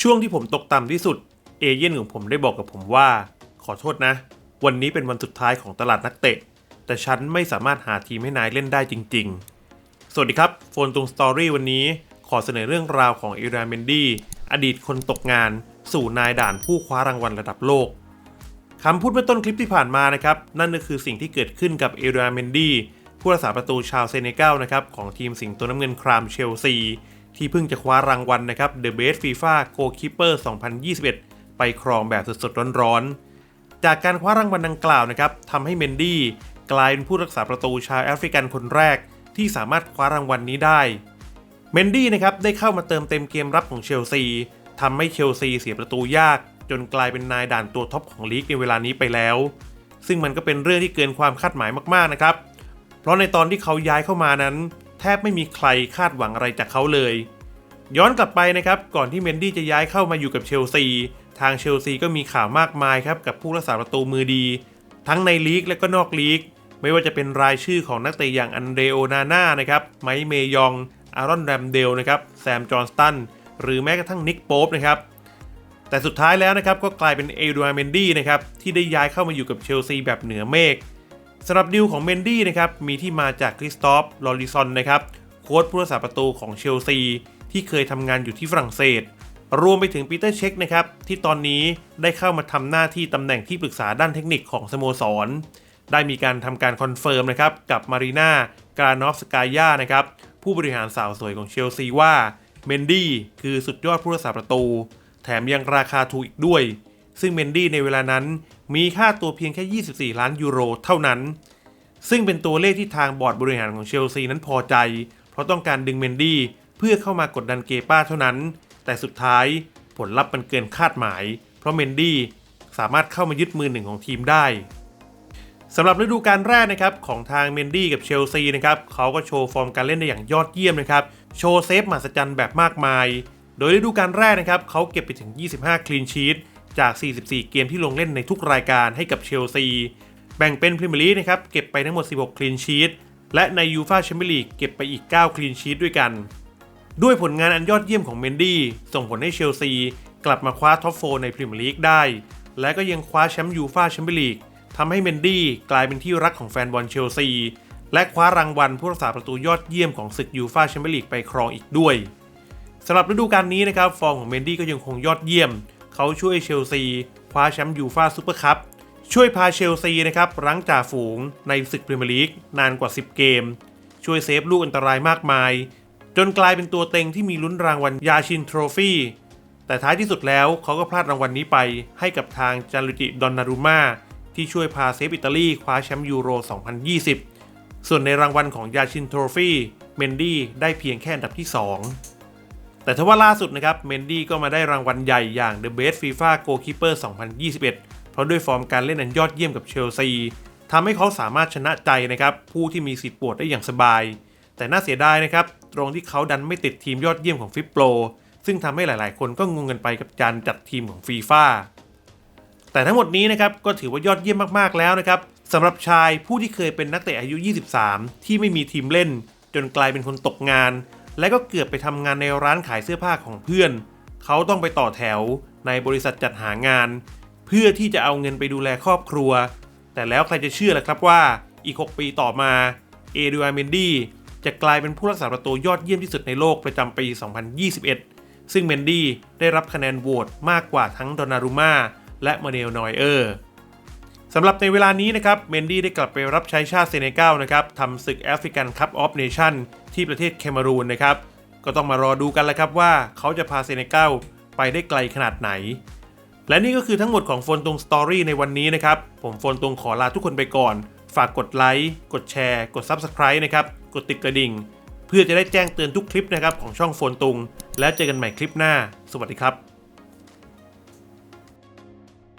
ช่วงที่ผมตกต่ำที่สุด เอเย่นของผมได้บอกกับผมว่า ขอโทษนะ วันนี้เป็นวันสุดท้ายของตลาดนักเตะ แต่ฉันไม่สามารถหาทีมให้นายเล่นได้จริง ๆ สวัสดีครับ โฟนตรงสตอรี่วันนี้ ขอเสนอเรื่องราวของเอราเมนดี้อดีตคนตกงาน สู่นายด่านผู้คว้ารางวัลระดับโลกคำพูดเมื่อต้นคลิปที่ผ่านมานะครับ นั่นก็คือสิ่งที่เกิดขึ้นกับเอราเมนดี้ผู้รักษาประตูชาวเซเนกัลนะครับของทีมสิงโตน้ำเงินครามเชลซี ที่เพิ่งจะคว้ารางวัลนะครับ The Best FIFA Goalkeeper 2021 ไปครองแบบสดๆร้อนๆ จากการคว้ารางวัลดังกล่าวนะครับทำให้เมนดี้กลายเป็นผู้รักษาประตูชาวแอฟริกันคนแรก ที่สามารถคว้ารางวัลนี้ได้ เมนดี้นะครับได้เข้ามาเติมเต็มเกมรับของเชลซีทำให้เชลซีเสียประตูยาก จนกลายเป็นนายด่านตัวท็อปของลีกในเวลานี้ไปแล้ว ซึ่งมันก็เป็นเรื่องที่เกินความคาดหมายมากๆนะครับ เพราะในตอนที่เขาย้ายเข้ามานั้น แทบไม่มีใครคาดหวังอะไรจากเขาเลย ย้อนกลับไปนะครับก่อนที่เมนดี้จะย้ายเข้ามาอยู่กับเชลซี ทางเชลซีก็มีข่าวมากมายครับกับผู้รักษาประตูมือดี ทั้งในลีกและก็นอกลีก ไม่ว่าจะเป็นรายชื่อของนักเตะอย่างอันเดโอนาน่านะครับไมค์เมยอง อารอนแรมเดลนะครับแซมจอห์นสตันหรือแม้กระทั่งนิกโป๊ปนะครับแต่สุดท้ายแล้วนะครับก็กลายเป็นเอดูอาร์เมนดี้นะครับที่ได้ย้ายเข้ามาอยู่กับเชลซีแบบเหนือเมฆ สำหรับดิวของเมนดี้นะครับมีที่มาจากคริสตอฟลอริซอนนะครับโค้ชผู้รักษาประตูของเชลซี ที่เคยทำงานอยู่ที่ฝรั่งเศส รวมไปถึงปีเตอร์เช็คนะครับที่ตอนนี้ได้เข้ามาทำหน้าที่ตำแหน่งที่ปรึกษาด้านเทคนิคของสโมสร ได้มีการทำการคอนเฟิร์มนะครับกับมารีนากรานอฟสกายานะครับผู้บริหารสาวสวยของเชลซีว่าเมนดี้คือสุดยอดผู้รักษาประตู แถมยังราคาถูกอีกด้วย ซึ่งเมนดี้ในเวลานั้นมีค่าตัวเพียงแค่ 24 ล้านยูโรเท่านั้น ซึ่งเป็นตัวเลขที่ทางบอร์ดบริหารของเชลซีนั้นพอใจ เพราะต้องการดึงเมนดี้เพื่อเข้ามากดดันเกป้าเท่านั้น แต่สุดท้ายผลลัพธ์มันเกินคาดหมาย เพราะเมนดี้สามารถเข้ามายึดมือหนึ่งของทีมได้สำหรับฤดูกาลแรกนะครับของทางเมนดี้กับเชลซีนะครับเขาก็โชว์ฟอร์มการเล่นได้อย่างยอดเยี่ยมนะครับโชว์เซฟมหัศจรรย์แบบมากมาย โดยฤดูกาลแรกนะครับเขาเก็บไปถึง 25 คลีนชีต จาก 44 เกมที่ลงเล่นในทุกรายการให้กับเชลซี แบ่งเป็นพรีเมียร์ลีกนะครับเก็บไปทั้งหมด 16 คลีนชีตและในยูฟาแชมเปี้ยนลีกเก็บไปอีก 9 คลีนชีตด้วยกัน ด้วยผลงานอันยอดเยี่ยมของเมนดี้ส่งผลให้เชลซี กลับมาคว้าท็อปโฟในพรีเมียร์ลีกได้ และก็ยังคว้าแชมป์ยูฟาแชมเปี้ยนลีกทำให้เมนดี้กลายเป็นที่รักของแฟนบอลเชลซีและคว้ารางวัลผู้รักษาประตูยอดเยี่ยมของศึกยูฟาแชมเปี้ยนลีกไปครองอีกด้วยสำหรับฤดูกาลนี้นะครับฟอร์มของเมนดี้ก็ยังคงยอดเยี่ยม เขาช่วยเชลซีคว้าแชมป์ยูฟาซูเปอร์คัพช่วยพาเชลซีนะครับรั้งจ่าฝูงในศึกพรีเมียร์ลีกนานกว่า 10 เกม ช่วยเซฟลูกอันตรายมากมาย จนกลายเป็นตัวเต็งที่มีลุ้นรางวัลยาชินโทรฟี่แต่ท้ายที่สุดแล้วเขาก็พลาดรางวัลนี้ไปให้กับทางจารุจิดอนนารุมาที่ช่วยพาเซฟอิตาลีคว้าแชมป์ยูโร 2020 ส่วนในรางวัลของยาชินโทรฟี่เมนดี้ได้เพียงแค่อันดับที่ 2 แต่ทว่าล่าสุดนะครับเมนดี้ก็มาได้รางวัลใหญ่อย่าง The Best FIFA Goalkeeper 2021 เพราะด้วยฟอร์มการเล่นอันยอดเยี่ยมกับเชลซีทำให้เขาสามารถชนะใจนะครับผู้ที่มีสิทธิ์ปวดได้อย่างสบาย แต่น่าเสียดายนะครับ ตรงที่เขาดันไม่ติดทีมยอดเยี่ยมของฟิปโปรซึ่งทำให้หลายๆ คนก็งงกันไปกับการจัดทีมของฟีฟ่าแต่ทั้งหมดนี้นะครับก็ถือว่ายอดเยี่ยมมากๆแล้วนะครับสำหรับชายผู้ที่เคยเป็นนักเตะอายุ 23 ที่ไม่มีทีมเล่น จนกลายเป็นคนตกงาน และก็เกือบไปทำงานในร้านขายเสื้อผ้าของเพื่อน เขาต้องไปต่อแถวในบริษัทจัดหางาน เพื่อที่จะเอาเงินไปดูแลครอบครัว แต่แล้วใครจะเชื่อล่ะครับว่าอีก 6 ปีต่อมาเอดูอาร์เมนดี้จะกลายเป็นผู้รักษาประตูยอดเยี่ยมที่สุดในโลกประจำปี 2021 ซึ่งเมนดี้ได้รับคะแนนโหวตมากกว่าทั้งดอนนารุมาและมาเนลนอยเออร์ สำหรับในเวลานี้นะครับเมนดี้ได้กลับไปรับใช้ชาติเซเนกัลนะครับทำศึกแอฟริกันคัพออฟเนชั่นที่ประเทศแคเมรูนนะครับก็ต้องมารอดูกันแล้วครับว่าเขาจะพาเซเนกัลไปได้ไกลขนาดไหน และนี่ก็คือทั้งหมดของโฟนตรงสตอรี่ในวันนี้นะครับ ผมโฟนตรงขอลาทุกคนไปก่อน ฝากกดไลค์กดแชร์กด Subscribe นะครับกดติดกระดิ่ง เพื่อจะได้แจ้งเตือนทุกคลิปนะครับของช่องโฟนตรงแล้วเจอกันใหม่คลิปหน้า สวัสดีครับ